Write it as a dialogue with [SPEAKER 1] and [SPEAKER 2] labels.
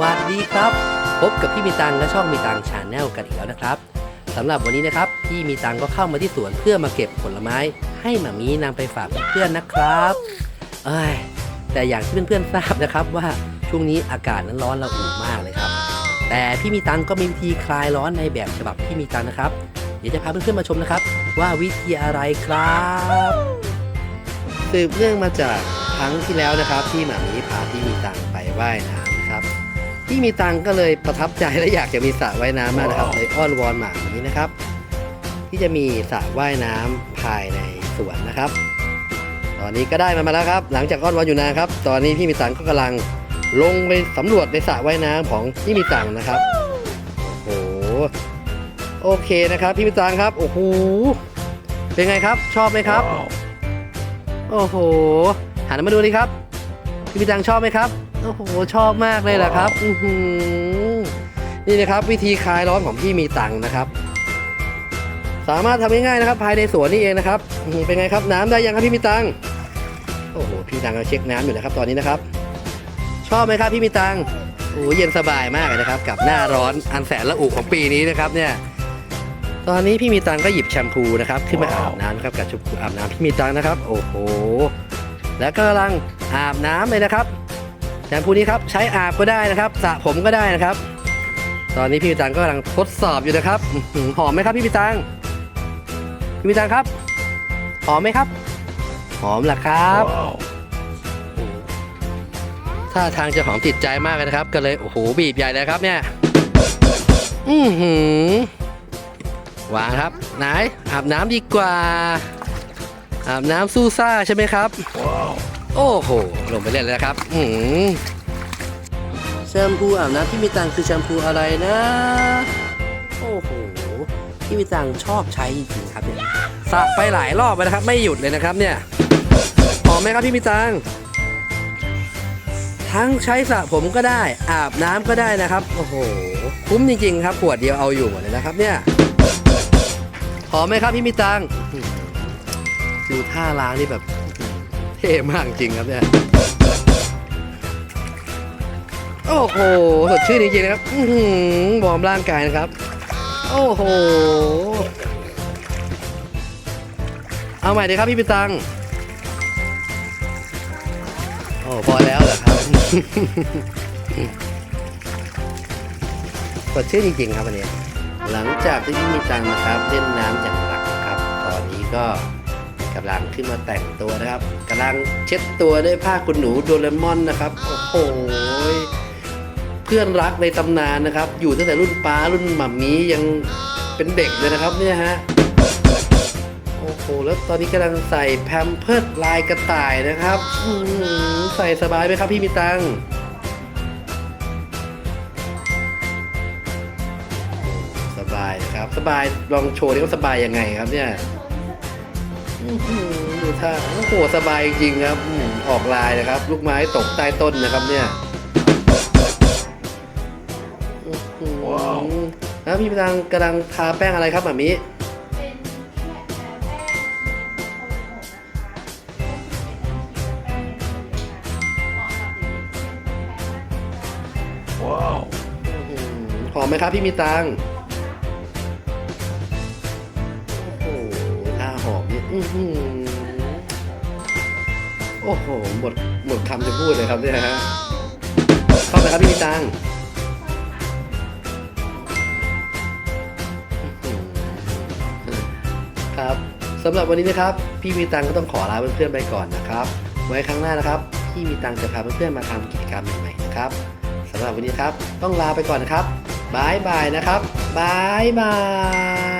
[SPEAKER 1] วัสดีครับ พบกับพี่มีตังและช่องมีตังชาแนลกันอีกแล้วนะครับสำหรับวันนี้นะครับ พี่มีตังก็เข้ามาที่สวนเพื่อมาเก็บผลไม้ ให้หมามีนำไปฝากเพื่อนๆนะครับเอ้ยแต่อย่างที่เพื่อนๆทราบนะครับว่าช่วงนี้อากาศนั้นร้อนระอุมากเลยครับ แต่พี่มีตังก็มีวิธีคลายร้อนในแบบฉบับพี่มีตังนะครับ เดี๋ยวจะพาเพื่อนๆมาชมนะครับ ว่าวิธีอะไรครับสืบเนื่องมาจากครั้งที่แล้วนะครับ ที่หมามีพาพี่มีตังไปว่ายน้ำนะครับพี่มีตังก็เลยประทับใจและอยากจะมีสระว่ายน้ำมากนะครับเลยอ้อนวอนหมาแบบนี้นะครับ ที่จะมีสระว่ายน้ำภายในสวนนะครับ ตอนนี้ก็ได้มันมาแล้วครับ หลังจากอ้อนวอนอยู่นานครับ ตอนนี้พี่มีตังก็กำลังลงไปสำรวจในสระว่ายน้ำของพี่มีตังนะครับโอ้โหโอเคนะครับ พี่มีตังครับโอ้โหเป็นไงครับ ชอบไหมครับ โอ้โหหันมาดูดิครับ พี่มีตังชอบไหมครับ โอ้โหชอบมากเลยแหละครับอือหือนี่นะครับ วิธีคลายร้อนของพี่มีตังค์นะครับ สามารถทำง่ายๆนะครับ ภายในสวนนี่เองนะครับอื้อหือเป็นไงครับน้ำได้ยังครับพี่มีตังค์โอ้โหพี่ตังก็เช็คน้ำอยู่นะครับ ตอนนี้นะครับ ชอบไหมครับพี่มีตังค์โอ้โหเย็นสบายมากเลยนะครับ กับหน้าร้อนอันแสนละอุของปีนี้นะครับเนี่ย ตอนนี้พี่มีตังก็หยิบแชมพูนะครับขึ้นมาอาบน้ำนะครับกับชมพูอาบน้ำพี่มีตังนะครับ โอ้โห แล้วก็กำลังอาบน้ำเลยนะครับ แชมพูนี้ครับใช้อาบก็ได้นะครับสระผมก็ได้นะครับ ตอนนี้พี่ปิตังก็กำลังทดสอบอยู่นะครับหอมไหมครับพี่ปิตังพี่ปิตังครับหอมไหมครับ หอมล่ะครับถ้าทางจะหอมติดใจมากเลยนะครับ ก็เลยโอ้โหบีบใหญ่เลยครับเนี่ยอือหือวางครับไหนอาบน้ำดีกว่า อาบน้ำสู้ซ่าใช่ไหมครับ โอ้โห ลงไปเล่นเลยนะครับอืมแชมพูอาบน้ำที่มีตังคือแชมพูอะไรนะ โอ้โห ที่มีตังชอบใช้จริงๆครับเนี่ยสระไปหลายรอบแล้วนะครับ ไม่หยุดเลยนะครับเนี่ยหอมไหมครับพี่มีตังทั้งใช้สระผมก็ได้ อาบน้ำก็ได้นะครับ โอ้โห คุ้มจริงๆครับขวดเดียวเอาอยู่หมดเลยนะครับเนี่ยหอมไหมครับพี่มีตังดูท่าล้างนี่แบบ เท่มากจริงครับเนี่ย โอ้โห สดชื่นจริงๆนะครับอื้อหือวอร์มร่างกายนะครับ โอ้โห เอาใหม่ดีครับพี่ปิตัง โอ้พอแล้วเหรอครับ สดชื่นจริงๆครับวันนี้ หลังจากที่พี่มีตังนะครับเล่นน้ำอย่างหนักนะครับ ตอนนี้ก็ กำลังขึ้นมาแต่งตัวนะครับกำลังเช็ดตัวด้วยผ้าขนหนูโดเรมอนนะครับ โอ้โหเพื่อนรักในตำนานนะครับ อยู่ตั้งแต่รุ่นป้ารุ่นหม่ำมียังเป็นเด็กเลยนะครับเนี่ยฮะโอ้โหแล้วตอนนี้กำลังใส่แพมเพิร์ดลายกระต่ายนะครับใส่สบายไหมครับพี่มีตังสบายนะครับ สบายลองโชว์ดิว่าสบายยังไงครับเนี่ย ดูท่าโอ้โหสบายจริงครับออกลายนะครับ ลูกไม้ตกใต้ต้นนะครับเนี่ยอื้อหือแล้วพี่กำลังกำลังทาแป้งอะไรครับหมามิอื้อหือหอมไหมครับพี่มีตังโอื้อหือโอ้โห หมด หมดคำจะพูดเลยครับเนี่ยฮะเข้าไปครับพี่มีตังครับสำหรับวันนี้นะครับ พี่มีตังก็ต้องขอลาเพื่อนๆไปก่อนนะครับ ไว้ครั้งหน้านะครับ พี่มีตังจะพาเพื่อนๆมาทำกิจกรรมใหม่ๆนะครับสำหรับวันนี้ครับ ต้องลาไปก่อนนะครับบายบายนะครับบายบาย